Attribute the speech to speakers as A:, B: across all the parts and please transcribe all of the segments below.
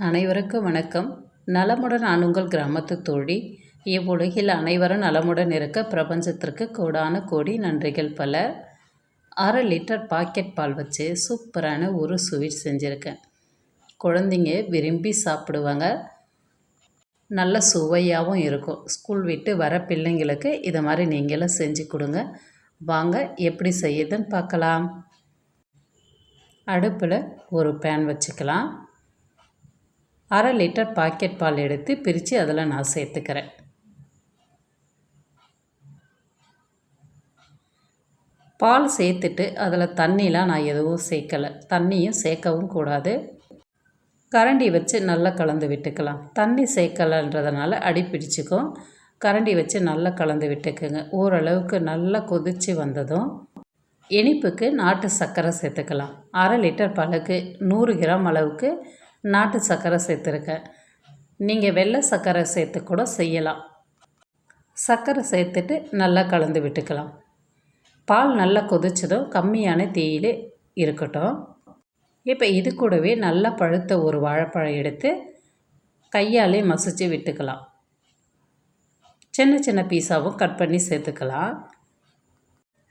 A: அனைவருக்கும் வணக்கம். நலமுடன் நான் உங்கள் கிராமத்து தோழி. இவ்வுலகில் அனைவரும் நலமுடன் இருக்க பிரபஞ்சத்திற்கு கோடான கோடி நன்றிகள் பல. அரை லிட்டர் பாக்கெட் பால் வச்சு சூப்பரான ஒரு ஸ்வீட் செஞ்சுருக்கேன். குழந்தைங்க விரும்பி சாப்பிடுவாங்க. நல்ல சுவையாகவும் இருக்கும். ஸ்கூல் விட்டு வர பிள்ளைங்களுக்கு இதை மாதிரி நீங்களும் செஞ்சு கொடுங்க. வாங்க எப்படி செய்யுதுன்னு பார்க்கலாம். அடுப்பில் ஒரு பேன் வச்சுக்கலாம். அரை லிட்டர் பாக்கெட் பால் எடுத்து பிரித்து அதில் நான் சேர்த்துக்கிறேன். பால் சேர்த்துட்டு அதில் தண்ணிலாம் நான் எதுவும் சேர்க்கலை. தண்ணியும் சேர்க்கவும் கூடாது. கரண்டி வச்சு நல்லா கலந்து விட்டுக்கலாம். தண்ணி சேர்க்கலைன்றதுனால அடி பிடிச்சிக்கும். கரண்டி வச்சு நல்லா கலந்து விட்டுக்குங்க. ஓரளவுக்கு நல்லா கொதித்து வந்ததும் இனிப்புக்கு நாட்டு சர்க்கரை சேர்த்துக்கலாம். அரை லிட்டர் பாலுக்கு நூறு கிராம் அளவுக்கு நாட்டு சர்க்கரை சேர்த்துருக்கேன். நீங்கள் வெள்ளை சர்க்கரை சேர்த்து கூட செய்யலாம். சர்க்கரை சேர்த்துட்டு நல்லா கலந்து விட்டுக்கலாம். பால் நல்லா கொதிச்சதும் கம்மியான தீயிலே இருக்கட்டும். இப்போ இது கூடவே நல்லா பழுத்த ஒரு வாழைப்பழம் எடுத்து கையாலே மசிச்சு விட்டுக்கலாம். சின்ன சின்ன பீஸாவும் கட் பண்ணி சேர்த்துக்கலாம்.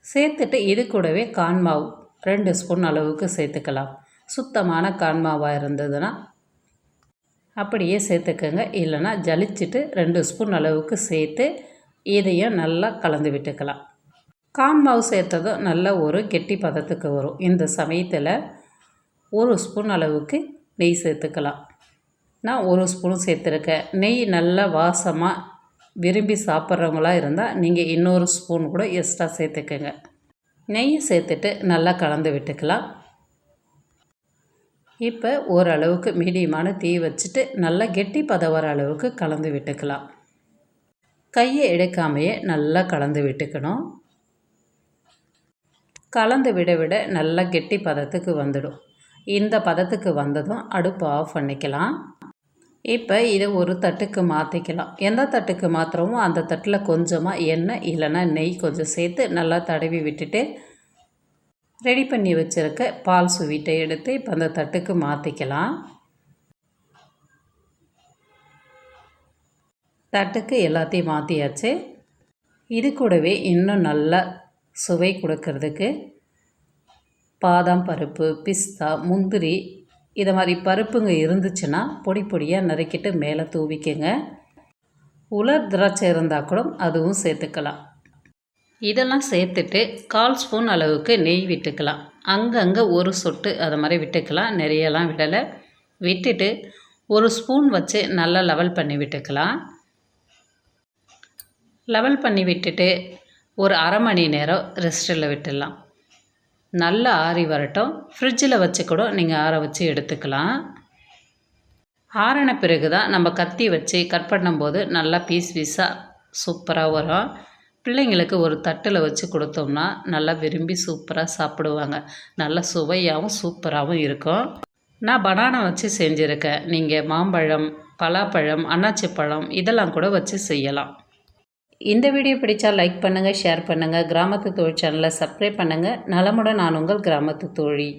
A: சேர்த்துட்டு இது கூடவே கான்மாவு ரெண்டு ஸ்பூன் அளவுக்கு சேர்த்துக்கலாம். சுத்தமான கான்மாவாக இருந்ததுன்னா அப்படியே சேர்த்துக்கோங்க. இல்லைனா ஜலிச்சுட்டு ரெண்டு ஸ்பூன் அளவுக்கு சேர்த்து இதையும் நல்லா கலந்து விட்டுக்கலாம். கான்மாவு சேர்த்ததும் நல்ல ஒரு கெட்டி பதத்துக்கு வரும். இந்த சமயத்தில் ஒரு ஸ்பூன் அளவுக்கு நெய் சேர்த்துக்கலாம். நான் ஒரு ஸ்பூன் சேர்த்துருக்கேன். நெய் நல்லா வாசமாக விரும்பி சாப்பிட்றவங்களாக இருந்தால் நீங்கள் இன்னொரு ஸ்பூன் கூட எக்ஸ்ட்ரா சேர்த்துக்கோங்க. நெய் சேர்த்துட்டு நல்லா கலந்து விட்டுக்கலாம். இப்போ ஓரளவுக்கு மீடியமான தீ வச்சுட்டு நல்லா கெட்டி பதம் அளவுக்கு கலந்து விட்டுக்கலாம். கையை எடுக்காமையே நல்லா கலந்து விட்டுக்கணும். கலந்து விட விட நல்லா கெட்டி பதத்துக்கு வந்துடும். இந்த பதத்துக்கு வந்ததும் அடுப்பு ஆஃப் பண்ணிக்கலாம். இப்போ இதை ஒரு தட்டுக்கு மாற்றிக்கலாம் எந்த தட்டுக்கு மாத்திரமோ அந்த தட்டில் கொஞ்சமாக எண்ணெய் இல்லைன்னா நெய் கொஞ்சம் சேர்த்து நல்லா தடவி விட்டுட்டு ரெடி பண்ணி வச்சுருக்க பால் ஸ்வீட்டை எடுத்து இப்போ அந்த தட்டுக்கு மாற்றிக்கலாம் தட்டுக்கு எல்லாத்தையும் மாற்றியாச்சு இது கூடவே இன்னும் நல்லா சுவை கொடுக்கறதுக்கு பாதாம் பருப்பு பிஸ்தா முந்திரி இதை மாதிரி பருப்புங்க இருந்துச்சுன்னா பொடி பொடியாக நறுக்கிட்டு மேலே தூவிக்கங்க. உலர் திராட்சை இருந்தால் கூட அதுவும் சேர்த்துக்கலாம். இதெல்லாம் சேர்த்துட்டு கால் ஸ்பூன் அளவுக்கு நெய் விட்டுக்கலாம். அங்கங்கே ஒரு சொட்டு அதை மாதிரி விட்டுக்கலாம். நிறையலாம் விடலை. விட்டுட்டு ஒரு ஸ்பூன் வச்சு நல்லா லெவல் பண்ணி விட்டுக்கலாம். லெவல் பண்ணி விட்டுட்டு ஒரு அரை மணி நேரம் ரெஸ்ட்டில் விட்டுடலாம். நல்லா ஆறி வரட்டும். ஃப்ரிட்ஜில் வச்சு கூட நீங்கள் ஆற வச்சு எடுத்துக்கலாம். ஆறின பிறகு தான் நம்ம கத்தி வச்சு கட் பண்ணும்போது நல்லா பீஸ் பீஸாக சூப்பராக வரும். பிள்ளைங்களுக்கு ஒரு தட்டில் வச்சு கொடுத்தோம்னா நல்லா விரும்பி சூப்பராக சாப்பிடுவாங்க. நல்லா சுவையாகவும் சூப்பராகவும் இருக்கும். நான் பனானா வச்சு செஞ்சுருக்கேன். நீங்கள் மாம்பழம் பலாப்பழம் அன்னாச்சி பழம் இதெல்லாம் கூட வச்சு செய்யலாம். இந்த வீடியோ பிடிச்சா லைக் பண்ணுங்கள் ஷேர் பண்ணுங்கள் கிராமத்து தோழி சேனலை சப்ஸ்கிரைப் பண்ணுங்கள் நலமுடன் நான் உங்கள் கிராமத்து தோழி.